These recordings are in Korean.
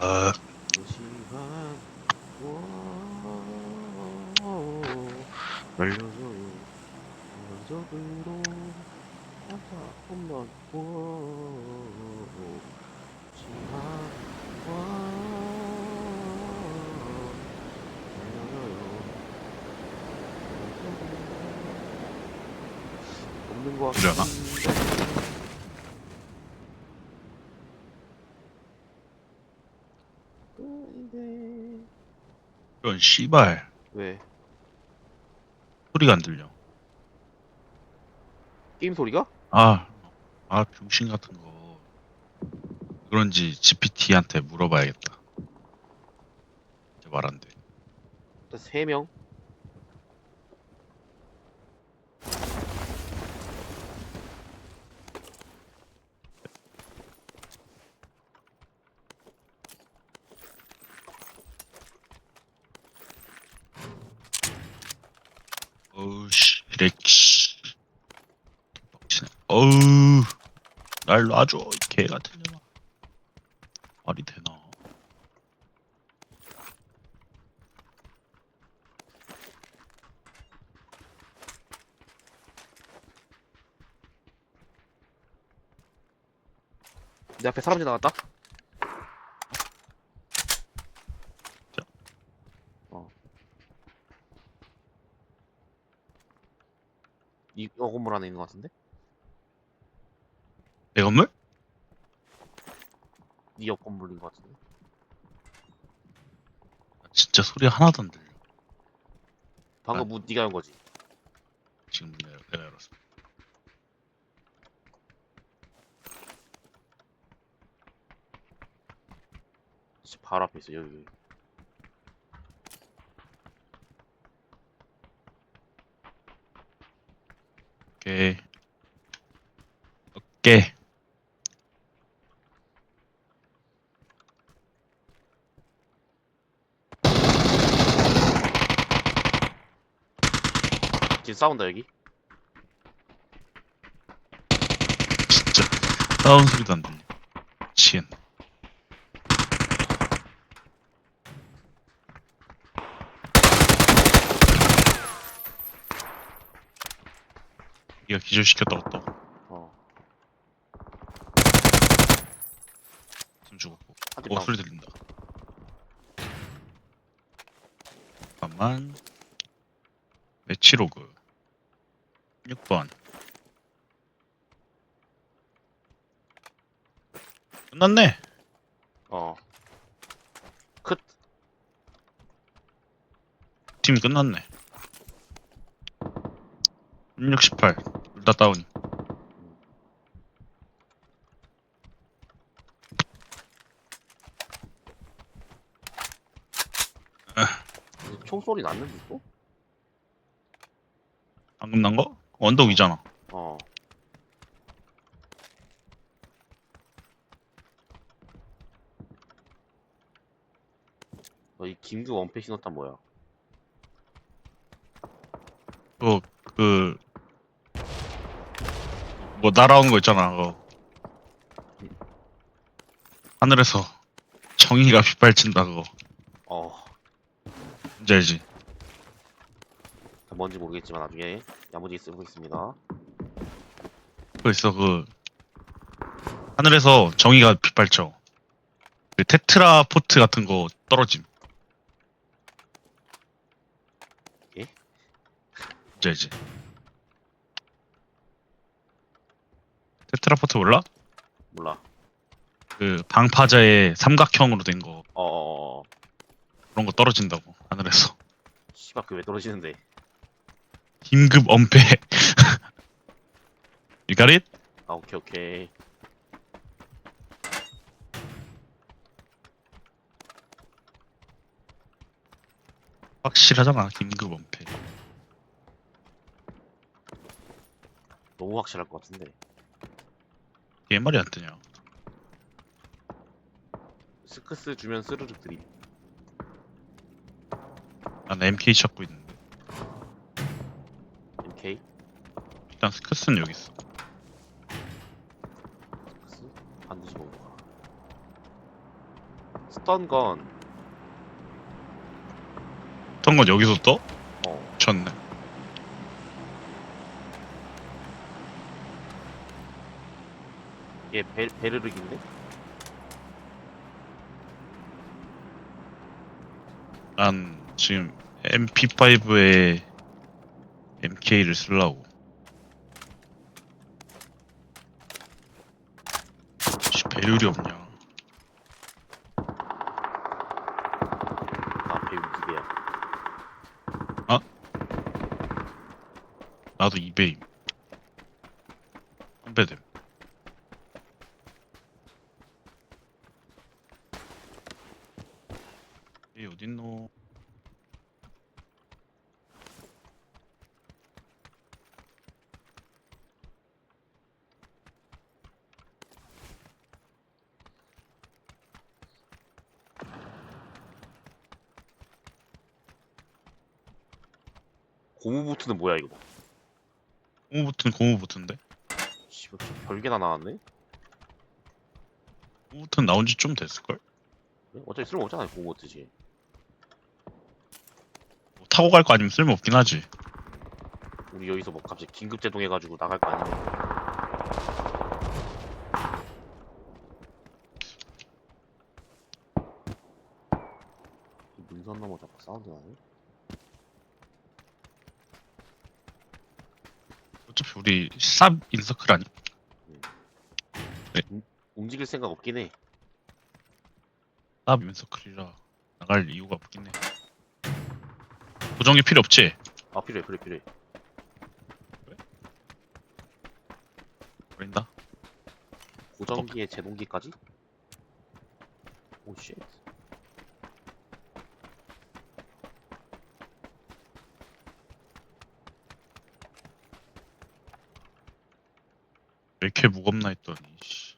아, 그거 이려나? 같은데 끈데 이런 씨발 왜? 소리가 안 들려. 게임 소리가? 아, 아 병신 같은 거. 그런지 GPT한테 물어봐야겠다. 이제 말안 돼. 일단 3명 어우 씨, 렉씨. 빡치네. 어우, 날 놔줘 이 개 같은 년아. 말이 되나? 내 앞에 사람 지나갔다. 이 어, 건물 안에 있는 것 같은데? 내 건물? 네옆 건물인 것 같은데? 진짜 소리 하나도 안 들려. 방금 아. 문 네가 연 거지? 지금 내가, 내가 열었어. 진짜 바로 앞에 있어 여기 여기. 오케이. 오케이. 싸운다 여기 진짜 싸운 소리도 안 들려. 미치겠네. 네가 기절시켰다고 또. 어숨 죽었고. 한대 오 다운 소리 들린다. 잠깐만. 매치로그 6번. 끝났네. 어 컷. 팀이 끝났네. 1618. 둘 다 다운. 총소리 났는데 또? 방금 난 거? 언덕 위잖아. 어 어, 이 김규 원패 신었단 뭐야? 그. 뭐 날아온 거 있잖아. 그거. 하늘에서 정의가 빗발친다 그거. 어 뭔지 알지? 뭔지 모르겠지만 나중에 야무지게 쓰겠습니다. 그거 있어 그 하늘에서 정의가 빗발쳐. 그 테트라 포트 같은 거 떨어짐. 예? 뭔지 알지? 테트라 포트 몰라? 몰라. 그 방파제의 삼각형으로 된 거 어어어. 그런 거 떨어진다고 하늘에서. 씨발 그왜 떨어지는데? 긴급 엄폐. you got it? 아 오케이 오케이. 확실하잖아 긴급 엄폐. 너무 확실할 것 같은데. 얘 말이 안 뜨냐? 스크스 주면 스르륵 드림. 난 MK 찾고 있는데 일단 스크스는 여기 있어. 스크스 반드시 먹어봐. 어떤 건 어떤 건 여기서 떠? 어, 쳤네. 얘 베, 베르륵인데? 난 지금 MP5에 MK를 쓰려고. 씨, 배율이 없냐. 나 배우 기대야. 나도 2배임. 3배됨. 얘 어딨노? 고무부트는 뭐야 이거? 고무부트는 고무부트인데? 씨발 별개나 나왔네? 고무부트는 나온 지 좀 됐을걸? 그래? 어차피 쓸모 없잖아 고무부트지. 뭐 타고 갈 거 아니면 쓸모없긴 하지. 우리 여기서 뭐 갑자기 긴급 제동해가지고 나갈 거 아니야? 능선 넘어 자꾸 사운드 나네? 어차피 우리 쌉 인서클 아니? 움직일 생각 없긴 해. 쌉 인서클이라 나갈 이유가 없긴 해. 고정기 필요 없지? 아 필요해 필요해 필요해. 버린다? 고정기에 제동기까지? 오 쉣. 이렇게 무겁나 했더니 씨.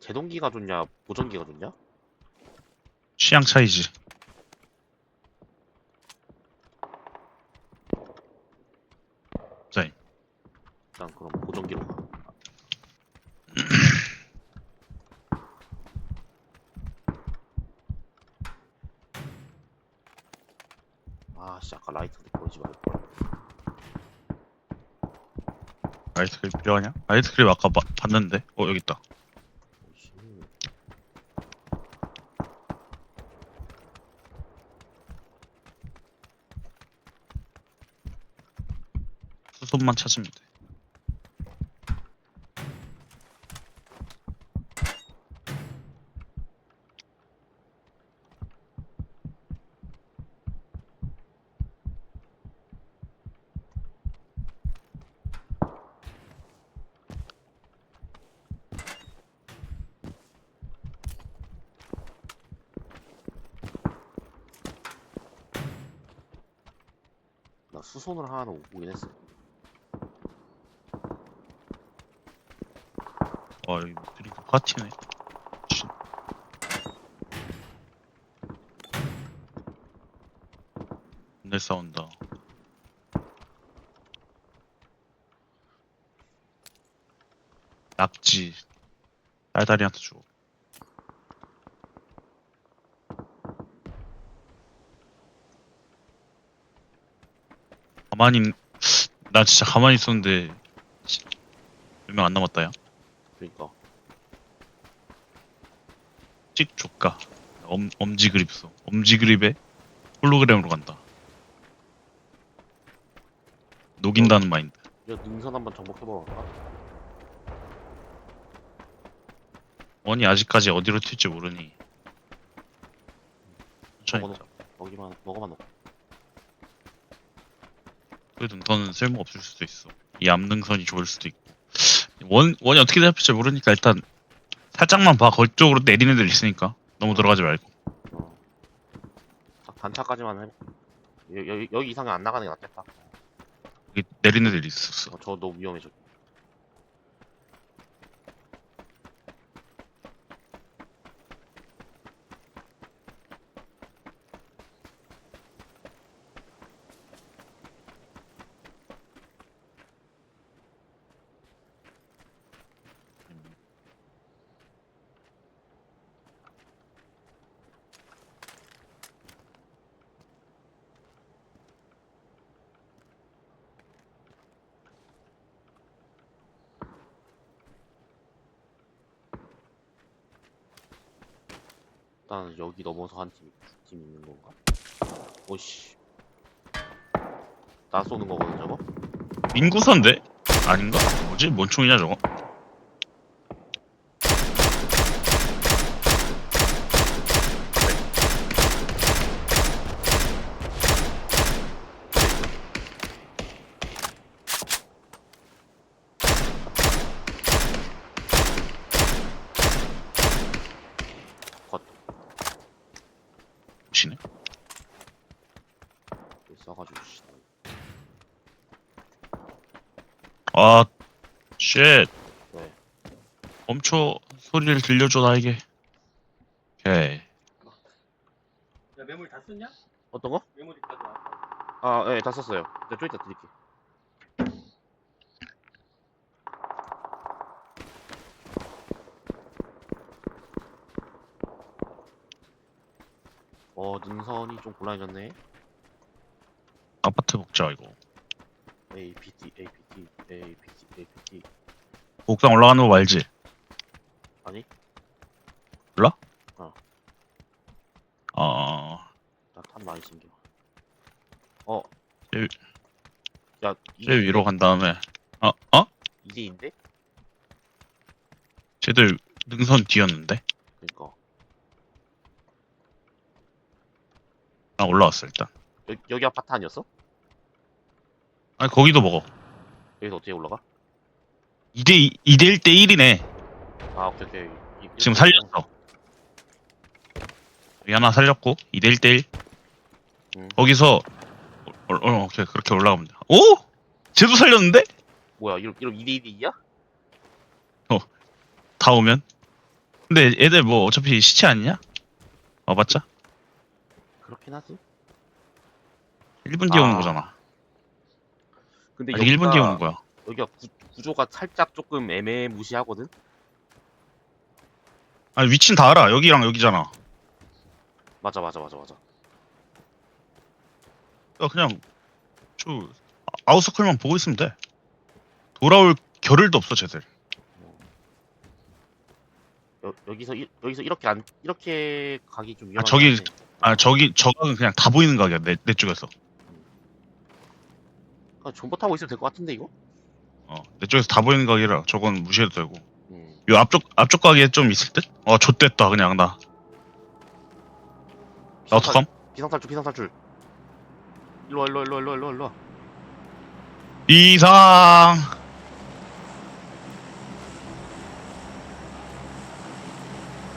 제동기가 좋냐 고정기가 좋냐? 취향 차이지. 자, 일단 그럼 고정기로 가. 아씨 아까 라이트 보지 말걸. 그립 필요하냐? 그립 아까 봐- 봤는데? 어 여기 있다. 수손만 찾으면 돼. 나 수손을 하나 오긴 했어. 어 여기 드링크 파티네. 씨. 내 싸운다. 낙지 딸다리한테 줘. 가만히 나 진짜 가만히 있었는데 몇 명 안 남았다 야. 그러니까. 찍 조까 엄, 엄지 그립 써 엄지 그립에 홀로그램으로 간다. 녹인다는 마인드. 야 능선 한번 정복해볼까? 원이 아직까지 어디로 튈지 모르니. 천천히 먹어놓 먹기만 먹어만 놓고. 그래도 너는 쓸모 없을 수도 있어 이 암능선이 좋을 수도 있고 원, 원이 어떻게 잡힐지 모르니까 일단 살짝만 봐 거쪽으로 내리는 애들 있으니까 너무 들어가지 말고 어. 딱 단차까지만 해. 여, 여, 여기 이상은 안 나가는 게 낫겠다. 여기 내리는 애들 있었어 어, 저 너무 위험해 저. 일단 여기 넘어서 한 팀, 두팀 있는 건가? 오씨. 나 쏘는 거거든 저거? 인구선데? 아닌가? 뭐지? 뭔 총이냐 저거? 컷. 치네. 여기 써가지고 씨. 아, 쉣. 네. 멈춰. 소리를 들려줘 나에게. 오케이. 야 메모리 다 썼냐? 어떤 거? 메모리까지 와. 아, 네, 다 썼어요. 네, 좀 이따 드릴게. 어, 능선이 좀 곤란해졌네. 아파트 먹자 이거. A, P, T, A, P, T, A, P, T, A, P, T. 옥상 올라가는 거 알지? 아니? 몰라? 어. 어. 나탄 많이 챙겨. 어. 제일- 야, 제 위로 간 다음에. 어? 어? 2대인데? 쟤들 능선 뒤였는데? 그니까. 나 올라왔어 일단. 여기, 여기 아파트 아니었어? 아니 거기도 먹어. 여기서 어떻게 올라가? 2대 2, 대 1대 1이네. 아, 오케이, 오케이. 이- 지금 이렇게 살렸어. 여기 하나 살렸고 2대 1대 1. 음. 거기서 어, 어, 오케이 그렇게 올라가면 돼. 오? 쟤도 살렸는데? 뭐야, 이럼, 이럼 2대 2대 2야? 다 오면? 근데 애들 뭐 어차피 시체 아니냐? 와봤자? 그렇긴 하지. 1분 뒤에 오는 아. 거잖아. 근데 아직 1분 뒤에 오는 여기가- 거야. 여기가 구, 구조가 살짝 조금 애매무시하거든? 아니 위치는 다 알아. 여기랑 여기잖아. 맞아, 맞아, 맞아, 맞아. 야, 그냥 저 아- 아웃서클만 보고 있으면 돼. 돌아올 겨를도 없어 쟤들. 여, 여기서 이, 여기서 이렇게 안 이렇게 가기 좀 위험한 저기- 것 같아. 아 저기 저각은 그냥 다 보이는 각이야 내, 내 쪽에서. 아, 존버 타고 있으면 될 것 같은데 이거? 어, 내 쪽에서 다 보이는 각이라 저건 무시해도 되고. 음. 요 앞쪽 앞쪽 각에 좀 있을 듯? 어, 좆됐다 그냥 나. 나 어떡함? 비상탈출 비상탈출 일로 와 일로 와 일로 와 일로 와 일로 와 일로 와 이상.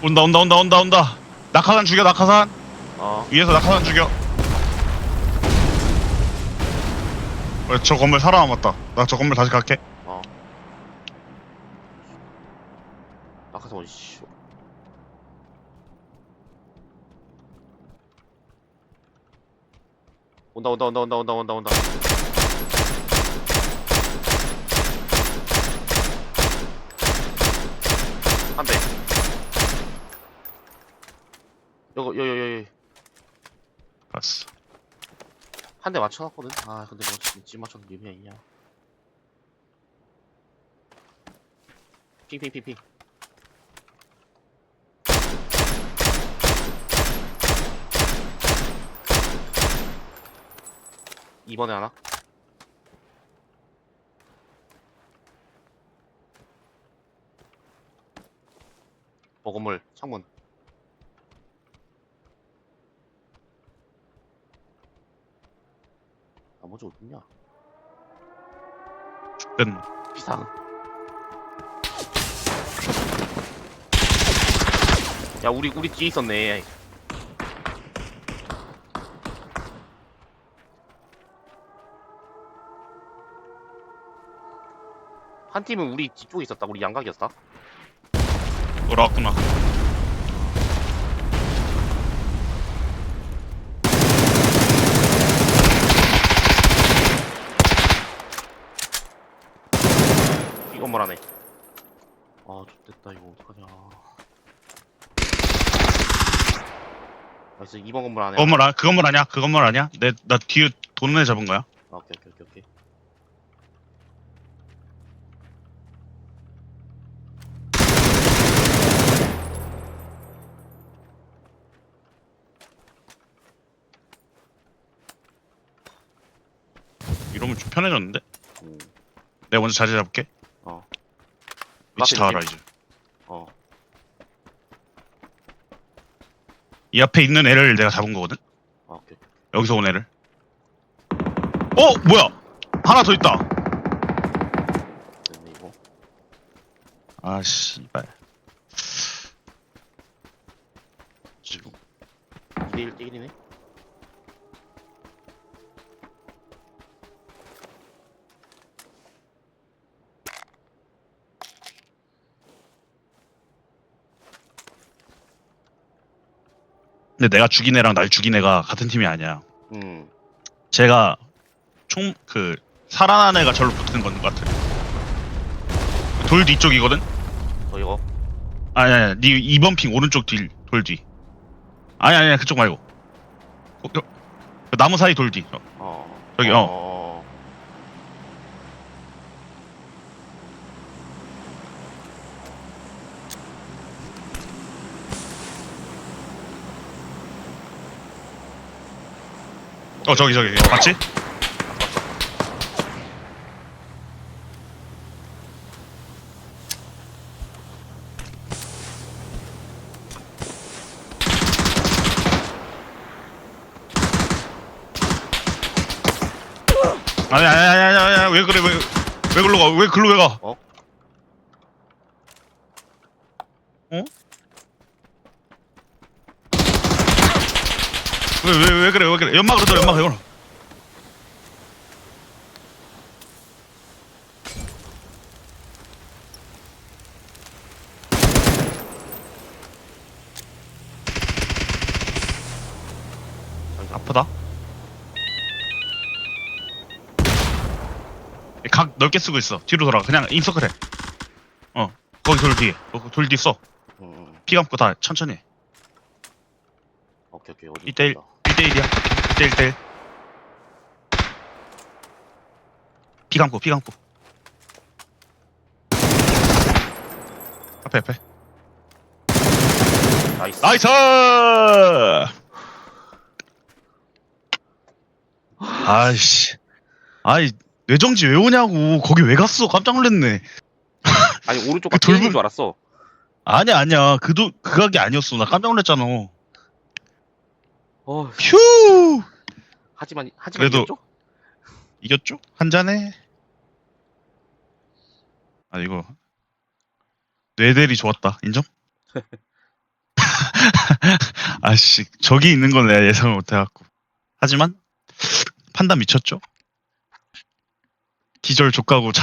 온다 온다 온다 온다 온다. 낙하산 죽여 낙하산. 어 위에서 낙하산 죽여. 어, 저 건물 살아남았다. 나 저 건물 다시 갈게. 어. 낙하산 어디 씨 온다 온다 온다 온다 온다 온다 온다 한 대 요거 요요요 알았어. 한 대 맞춰놨거든? 아 근데 뭐 지금 집 맞춰서 의미가 있냐? 핑핑핑핑. 이번에 하나? 어 건물 창문 나머지 어딨냐? 된. 비상. 야 우리 우리 뒤에 있었네 한 팀은 우리 뒤쪽에 있었다. 우리 양각이었다. 돌아왔구나. 건물하네 아 좋됐다 이거 어떡하냐 아, 나이스 2번 건물 안에 그 건물 아, 그 건물 아니야? 그 건물 아니야? 내, 나 뒤에 돈을 잡은 거야. 아, 오케이 오케이 오케이 오케이 이러면 좀 편해졌는데? 음. 내가 먼저 자리 잡을게. 어. 위치 다 알아? 이제. 어. 이 앞에 있는 애를 내가 잡은 거거든. 아, 오케이. 여기서 온 애를. 어 뭐야? 하나 더 있다. 됐네, 이거. 아 씨발. 지금 2대1 뛰기네? 근데 내가 죽인 애랑 날 죽인 애가 같은 팀이 아니야. 음. 제가 총 그 살아난 애가 절로 붙는 건 같아. 돌 뒤쪽이거든. 어, 이거? 아니 아니 네 2번 핑 오른쪽 뒤 돌 뒤. 아니 아니 그쪽 말고. 어, 여- 그 나무 사이 돌 뒤. 어, 어. 저기, 어. 어. 어. 어 저기 저기 맞지? 아니 아니 아니 아니 아니 아니, 왜 그래 왜왜 글로 가? 왜 글로 왜 가? 어? 어? 왜 왜 왜 그래 왜 그래 연막으로 들 연막으로. 아프다. 각 넓게 쓰고 있어. 뒤로 돌아. 그냥 인서클 해. 어. 거기 돌 뒤에. 어, 돌뒤 써. 음, 음. 피 감고 다 천천히 해. 오케이, 오케이. 어디. 있다. 1대1이야. 1대1, 1대1. 피 감고, 피 감고. 앞에, 앞에. 나이스. 나이스! 아이씨. 아이, 뇌정지 왜 오냐고. 거기 왜 갔어? 깜짝 놀랐네. 아니, 오른쪽 그 돌문- 줄 알았어. 아니야, 아니야. 그 도, 그 각이 아니었어. 나 깜짝 놀랐잖아. 어, 휴! 하지만, 하지만 그래도- 이겼죠? 이겼죠? 한 잔에. 아, 이거. 뇌대리 좋았다. 인정? 아씨, 저기 있는 건 내가 예상을 못해갖고. 하지만, 판단 미쳤죠? 기절 족가고